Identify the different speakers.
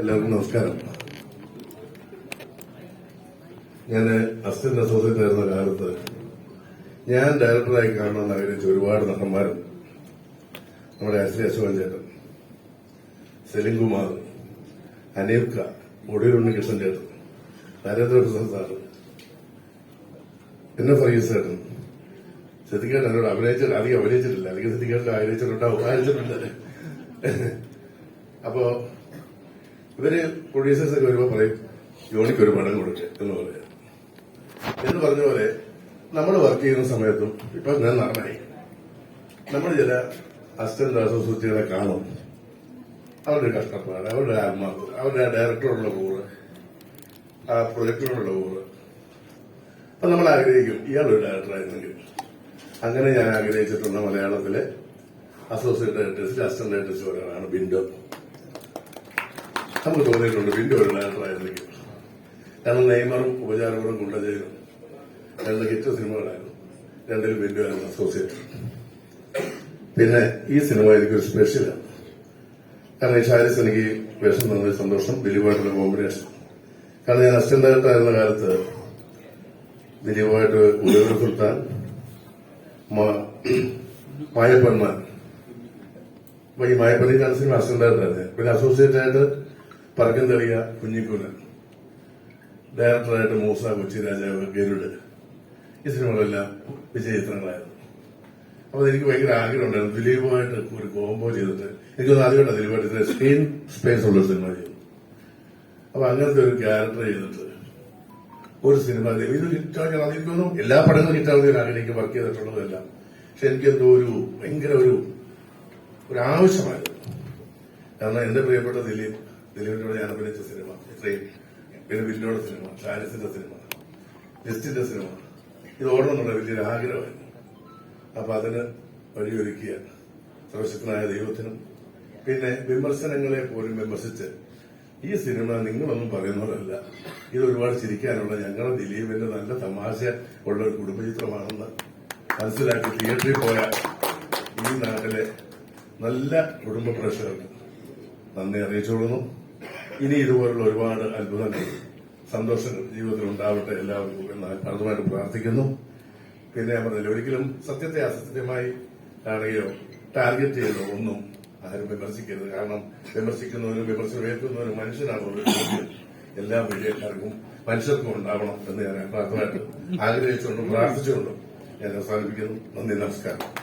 Speaker 1: എല്ലാവർക്കും നമസ്കാരം. ഞാൻ അസിസ്റ്റന്റ് അസോസിയേറ്റ് ആയിരുന്ന കാലത്ത് ഞാൻ ഡയറക്ടറായി കാണണമെന്ന് ആഗ്രഹിച്ച ഒരുപാട് നടന്മാരുണ്ട് നമ്മുടെ അശ്രീ അശോകൻ ചേട്ടൻ സെലിംകുമാർ അനീർക്ക ഒടിയൂർ ഉണ്ണികൃഷ്ണൻ ചേട്ടൻ നരേന്ദ്രപ്രസാദ് സാറ് പിന്നെ ഫറീസ് ചേട്ടൻ. സിദ്ദിഖേട്ടൻ എന്നോട് അഭിനയിച്ചിട്ട് അധികം അഭിനയിച്ചിട്ടില്ല. അല്ലെങ്കിൽ സിദ്ദിഖേട്ടൻ ആഗ്രഹിച്ചിട്ടുണ്ടാവും. അപ്പോ ഇവർ പ്രൊഡ്യൂസേഴ്സ് ഒക്കെ വരുമ്പോ പറയും യോണിക്ക് ഒരു പണം കൊടുക്കുക എന്ന് പറയാം. എന്ന് പറഞ്ഞ പോലെ നമ്മൾ വർക്ക് ചെയ്യുന്ന സമയത്തും ഇപ്പൊ ഞാൻ നടനായി നമ്മൾ ചില അസിസ്റ്റന്റ് അസോസിയേറ്റുകളെ കാണും. അവരുടെ കഷ്ടപ്പാട് അവരുടെ ആത്മാവ് അവരുടെ ഡയറക്ടറോടുള്ള കൂറ് ആ പ്രൊജക്ടിനോടുള്ള കൂറ് അപ്പൊ നമ്മൾ ആഗ്രഹിക്കും ഇയാളൊരു ഡയറക്ടറായിരുന്നെങ്കിൽ അങ്ങനെ ഞാൻ ആഗ്രഹിച്ചിട്ടുള്ള മലയാളത്തിലെ. അസോസിയേറ്റ് ഡയറക്ടേഴ്സിൽ അസിസ്റ്റന്റ് ഡയറക്ടേഴ്സ് ഒരാളാണ് ബിൻഡോ നമുക്ക് തോന്നിയിട്ടുണ്ട് പിന്നെ ഒരു ഡയറക്ടറായിരുന്നെങ്കിൽ കാരണം നെയ്മറും ഉപചാരപുരം കുണ്ടജയിലും രണ്ട് ഹിറ്റ് സിനിമകളായിരുന്നു. രണ്ടിലും വലിയ അസോസിയേറ്റ് പിന്നെ ഈ സിനിമ എനിക്കൊരു സ്പെഷ്യലാണ് കാരണം ഈ ഷാരിസ് എനിക്ക് വേഷം തന്ന സന്തോഷം ദിലീപായിട്ടുള്ള കോമ്പിനേഷൻ കാരണം ഞാൻ അസിസ്റ്റന്റ് ഡയറക്ടർ ആയിരുന്ന കാലത്ത് ദിലീപായിട്ട് ഉദയവർ സുൽത്താൻ മായപ്പന്മാൻ അപ്പൊ ഈ മായപ്പള്ളിക്കാണ് സിനിമ അസിസ്റ്റന്റ് ഡയറക്ടർ ആയിരുന്നു. പിന്നെ അസോസിയേറ്റ് ആയിട്ട് പറക്കം തെളിയ കുഞ്ഞിക്കുനൻ ഡയറക്ടറായിട്ട് മൂസ കൊച്ചി രാജാവ് ഗരുഡ് ഈ സിനിമകളെല്ലാം വിജയചിത്രങ്ങളായിരുന്നു. അപ്പൊ എനിക്ക് ഭയങ്കര ആഗ്രഹം ഉണ്ടായിരുന്നു ദിലീപുമായിട്ട് ഒരു കോംബോ ചെയ്തിട്ട് എനിക്കൊന്ന് ആദ്യമായിട്ട് ദിലീപായിട്ട് സ്ക്രീൻ സ്പേസ് ഉള്ള സിനിമ ചെയ്തു. അപ്പൊ അങ്ങനത്തെ ഒരു ക്യാരക്ടർ ചെയ്തിട്ട് ഒരു സിനിമ ഇത് ഹിറ്റാക്കാൻ അതെനിക്കൊന്നും എല്ലാ പടങ്ങളും ഹിറ്റാവുന്ന ആഗ്രഹിക്കും വർക്ക് ചെയ്തിട്ടുള്ളതെല്ലാം. പക്ഷെ എനിക്കെന്തോ ഒരു ഭയങ്കര ഒരു ഒരു ആവശ്യമായിരുന്നു. കാരണം എന്റെ പ്രിയപ്പെട്ട ദിലീപ് ദിലീപിന്റെ കൂടെ ഞാൻ അഭിനയിച്ച സിനിമ ഇത്രയും പിന്നെ വില്ലോടെ സിനിമ ഷാരിസിന്റെ സിനിമ ജസ്റ്റിന്റെ സിനിമ. ഇത് ഓടണമെന്നുള്ള വലിയൊരു ആഗ്രഹമായിരുന്നു അപ്പൊ അതിന് വഴിയൊരുക്കിയ സർവശക്തനായ ദൈവത്തിനും പിന്നെ വിമർശനങ്ങളെ പോലും വിമർശിച്ച് ഈ സിനിമ നിങ്ങളൊന്നും പറയുന്നവരല്ല. ഇത് ഒരുപാട് ചിരിക്കാനുള്ള ഞങ്ങളുടെ ദിലീപിന്റെ നല്ല തമാശ ഉള്ള ഒരു കുടുംബചിത്രമാണെന്ന് മനസ്സിലാക്കി തിയേറ്ററിൽ പോയ ഈ നാട്ടിലെ നല്ല കുടുംബ പ്രേക്ഷകർക്ക് നന്ദി അറിയിച്ചുകൊള്ളുന്നു. ഇനി ഇതുപോലുള്ള ഒരുപാട് അത്ഭുതങ്ങൾ സന്തോഷം ജീവിതത്തിൽ ഉണ്ടാവട്ടെ എല്ലാവർക്കും എന്ന് ആത്മാർത്ഥമായിട്ട് പ്രാർത്ഥിക്കുന്നു. പിന്നെ പറഞ്ഞില്ല ഒരിക്കലും സത്യത്തെ അസത്യമായി കാണുകയോ ടാർഗറ്റ് ചെയ്തോ ഒന്നും ആരും വിമർശിക്കരുത്. കാരണം വിമർശിക്കുന്നവരും വിമർശനം ഏൽക്കുന്നവരും എല്ലാ മീഡിയക്കാർക്കും മനുഷ്യർക്കും ഉണ്ടാവണം എന്ന് ഞാൻ പ്രാർത്ഥനയായിട്ട് ആഗ്രഹിച്ചുകൊണ്ടും പ്രാർത്ഥിച്ചുകൊണ്ടും ഞാൻ അവസാനിപ്പിക്കുന്നു. നന്ദി നമസ്കാരം.